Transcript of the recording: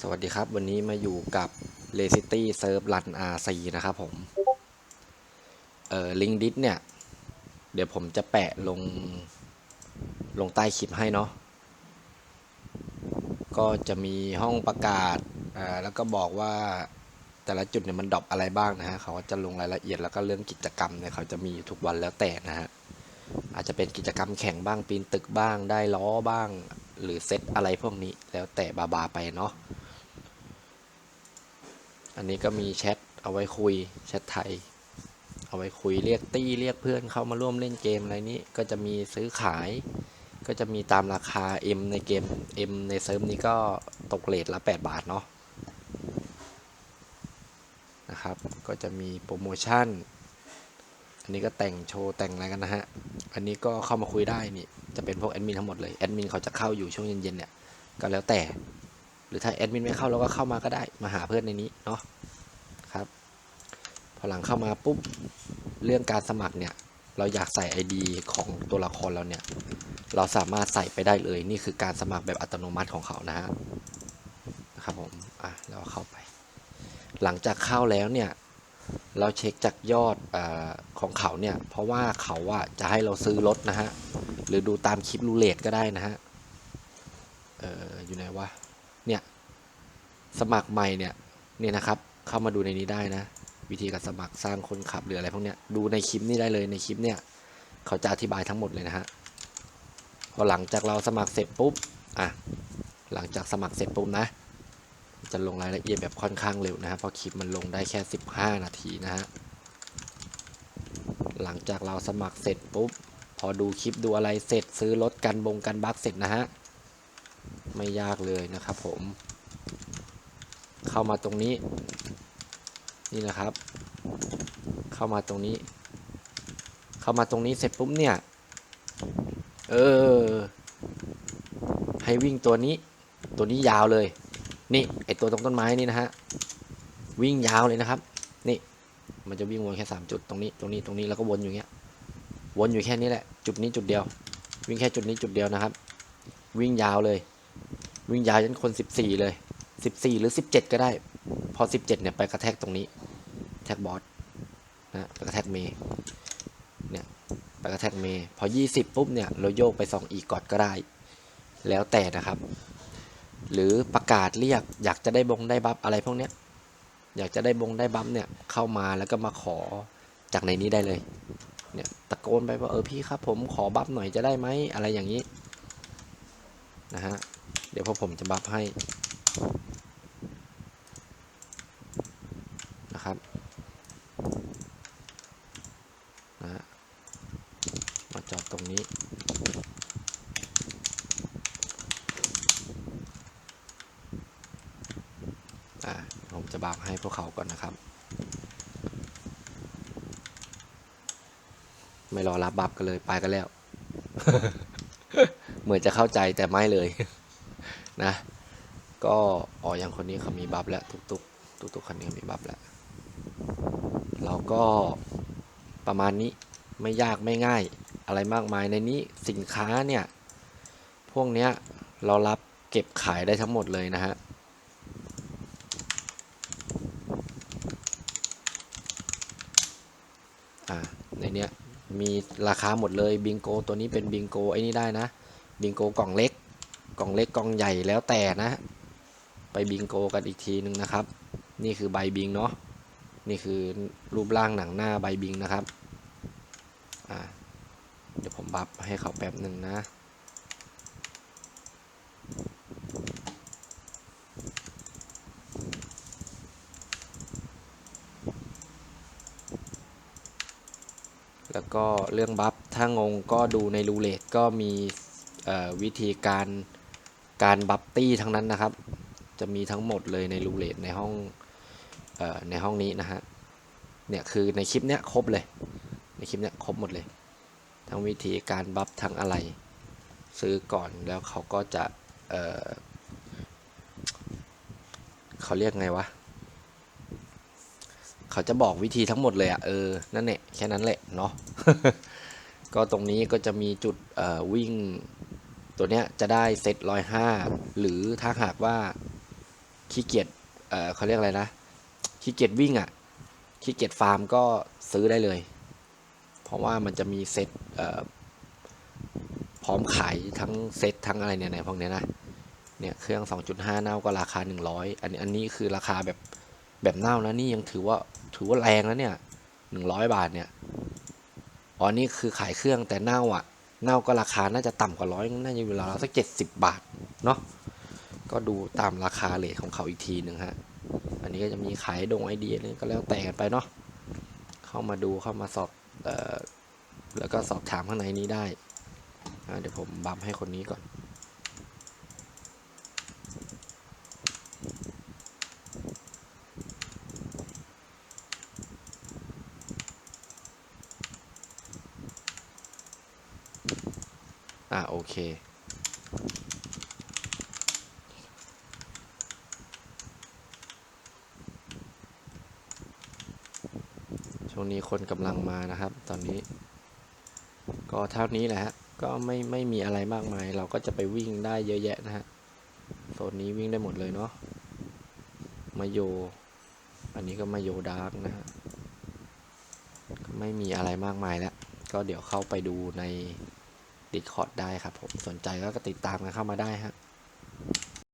สวัสดีครับ วันนี้มาอยู่กับ l a c i t y Serve Run RC นะครับผม เอ่อลิงดิสเนี่ย เดี๋ยวผมจะแปะลง ลงใต้คลิปให้เนาะก็จะมีห้องประกาศอ่าแล้วก็บอกว่าแต่ละจุดเนี่ยมันดรอปอะไรบ้างนะฮะ เขาจะลงรายละเอียดแล้วก็เรื่องกิจกรรมเนี่ยเขาจะมีทุกวันแล้วแต่นะฮะ อาจจะเป็นกิจกรรมแข่งบ้างปีนตึกบ้างได้ล้อบ้าง หรือเซตอะไรพวกนี้แล้วแต่บาบาไปเนาะ อันนี้ก็มีแชทเอาไว้คุยแชทไทย เอาไว้คุยเรียกตี้เรียกเพื่อนเข้ามาร่วมเล่นเกมอะไรนี้ก็จะมีซื้อขาย ก็จะมีตามราคา M ในเกม M ในเซิร์ฟนี้ก็ตกเลทละ 8 บาทเนาะนะครับ ก็จะมีโปรโมชั่น อันนี้ก็แต่งโชว์แต่งอะไรกันนะฮะ อันนี้ก็เข้ามาคุยได้นี่ จะเป็นพวกแอดมินทั้งหมดเลย แอดมินเขาจะเข้าอยู่ช่วงเย็นๆเนี่ย ก็แล้วแต่ รือถ้าแอดมินไม่เข้าเราก็เข้ามาก็ได้มาหาเพื่อนในนี้เนาะครับ พอหลังเข้ามาปุ๊บเรื่องการสมัครเนี่ยเราอยากใส่ ID ของตัวละครเราเนี่ย เราสามารถใส่ไปได้เลยนี่คือการสมัครแบบอัตโนมัติของเขานะฮะนะครับผมอะเราเข้าไป หลังจากเข้าแล้วเนี่ยเราเช็คจากยอดอของเขาเนี่ย เพราะว่าเขาอะจะให้เราซื้อรถนะฮะ หรือดูตามคลิปรูเลตก็ได้นะฮะ เอออยู่ไหนวะ เนี่ยสมัครใหม่เนี่ยเนี่ยนะครับเข้ามาดูในนี้ได้นะ วิธีการสมัครสร้างคนขับหรืออะไรพวกเนี้ยดูในคลิปนี้ได้เลยในคลิปเนี่ยเขาจะอธิบายทั้งหมดเลยนะฮะพอหลังจากเราสมัครเสร็จปุ๊บอะหลังจากสมัครเสร็จปุ๊บนะจะลงรายละเอียดแบบค่อนข้างเร็วนะฮะเพราะคลิปมันลงได้แค่ 15 นาทีนะฮะหลังจากเราสมัครเสร็จปุ๊บพอดูคลิปดูอะไรเสร็จซื้อรถกันบงกันบักเสร็จนะฮะ ไม่ยากเลยนะครับผม เข้ามาตรงนี้ นี่นะครับ เข้ามาตรงนี้ เข้ามาตรงนี้เสร็จปุ๊บเนี่ย เออ ให้วิ่งตัวนี้ ตัวนี้ยาวเลย นี่ไอตัวตรงต้นไม้นี่นะฮะ วิ่งยาวเลยนะครับ นี่ มันจะวิ่งวนแค่สามจุด ตรงนี้ ตรงนี้ ตรงนี้ แล้วก็วนอยู่เงี้ย วนอยู่แค่นี้แหละ จุดนี้จุดเดียว วิ่งแค่จุดนี้จุดเดียวนะครับ วิ่งยาวเลย วิ่งยาวจนคนสิบสี่เลยสิบสี่หรือสิบเจ็ดก็ได้ พอสิบเจ็ดเนี่ย ไปกระแทกตรงนี้ แท็กบอสนะไปกระแทกเมย์เนี่ยไปกระแทกเมย์พอยี่สิบปุ๊บเนี่ยเราโยกไปสองอีกอดก็ได้ แล้วแต่นะครับ หรือประกาศเรียกอยากจะได้บงได้บัฟอะไรพวกเนี้ยอยากจะได้บงได้บัฟเนี่ยเข้ามาแล้วก็มาขอจากในนี้ได้เลยเนี่ยตะโกนไปว่าเออพี่ครับผมขอบัฟหน่อยจะได้ไหมอะไรอย่างนี้นะฮะ เดี๋ยวพอผมจะบัฟให้นะครับนะฮะมาจอดตรงนี้ อ่าผมจะบัฟให้พวกเขาก่อนนะครับ ไม่รอรับบัฟกันเลย ไปกันแล้ว เหมือนจะเข้าใจแต่ไม่เลย นะก็อ๋ออย่างคนนี้เขามีบัฟแล้วตุกตุกตุกตุกคันนี้มีบัฟแล้วเราก็ประมาณนี้ไม่ยากไม่ง่ายอะไรมากมายในนี้สินค้าเนี่ยพวกเนี้ยเรารับเก็บขายได้ทั้งหมดเลยนะฮะในเนี้ยมีราคาหมดเลยบิงโกตัวนี้เป็นบิงโกไอ้นี่ได้นะบิงโกกล่องเล็ก กล่องเล็กกล่องใหญ่แล้วแต่นะ ไปบิงโกกันอีกทีนึงนะครับ นี่คือใบบิงเนาะนี่คือรูปร่างหนังหน้าใบบิงนะครับอ่าเดี๋ยวผมบัฟให้เขาแป๊บหนึ่งนะแล้วก็เรื่องบัฟถ้างงก็ดูในรูเลตก็มีวิธีการ การบัฟตี้ทั้งนั้นนะครับ จะมีทั้งหมดเลยในรูเลตในห้องออในห้องนี้นะฮะเนี่ยคือในคลิปเนี้ยครบเลย ในคลิปเนี้ยครบหมดเลย ทั้งวิธีการบัฟทั้งอะไร ซื้อก่อนแล้วเขาก็จะเเขาเรียกไงวะเขาจะบอกวิธีทั้งหมดเลยอะ่ะเออนั่นแหละแค่นั้นแหละเนาะก็ตรงนี้ก็จะมีจุดวิ่ง ตัวเนี้ยจะได้เซตร้อยห้าหรือถ้าหากว่าขี้เกียจเออเขาเรียกอะไรนะขี้เกียจวิ่งอะ่ะขี้เกียจฟาร์มก็ซื้อได้เลย เพราะว่ามันจะมีเซ็ตเออพร้อมขายทั้งเซ็ตทั้งอะไรเนี่ยในพวกเนี้ยนะเนี่ยเครื่อง 2.5 เน่าก็ราคา 100 อันนี้อันนี้คือราคาแบบแบบเน่านะนี่ยังถือว่าถือว่าแรงแล้วเนี่ย 100 บาทเนี่ยอ๋อนี่คือขายเครื่องแต่เน่าอะ เน่าก็ราคาน่าจะต่ำกว่าร้อยน่าจะอยู่ราวๆสักเจ็ดสิบบาทเนาะก็ดูตามราคาเลทของเขาอีกทีหนึ่งฮะอันนี้ก็จะมีขายดงไอเดียนี่ก็แล้วแต่กันไปเนาะเข้ามาดูเข้ามาสอบเอ่อแล้วก็สอบถามข้างในนี้ได้เดี๋ยวผมบัมให้คนนี้ก่อน อ่าโอเค ช่วงนี้คนกำลังมานะครับ ตอนนี้ ก็เท่านี้แหละฮะ ก็ไม่ไม่มีอะไรมากมาย เราก็จะไปวิ่งได้เยอะแยะนะฮะ โซนนี้วิ่งได้หมดเลยเนาะ มาโย อันนี้ก็มาโยดาร์กนะฮะ ก็ไม่มีอะไรมากมายแล้ว ก็เดี๋ยวเข้าไปดูใน Discord ได้ครับผมสนใจก็ติดตามกันเข้ามาได้ฮะ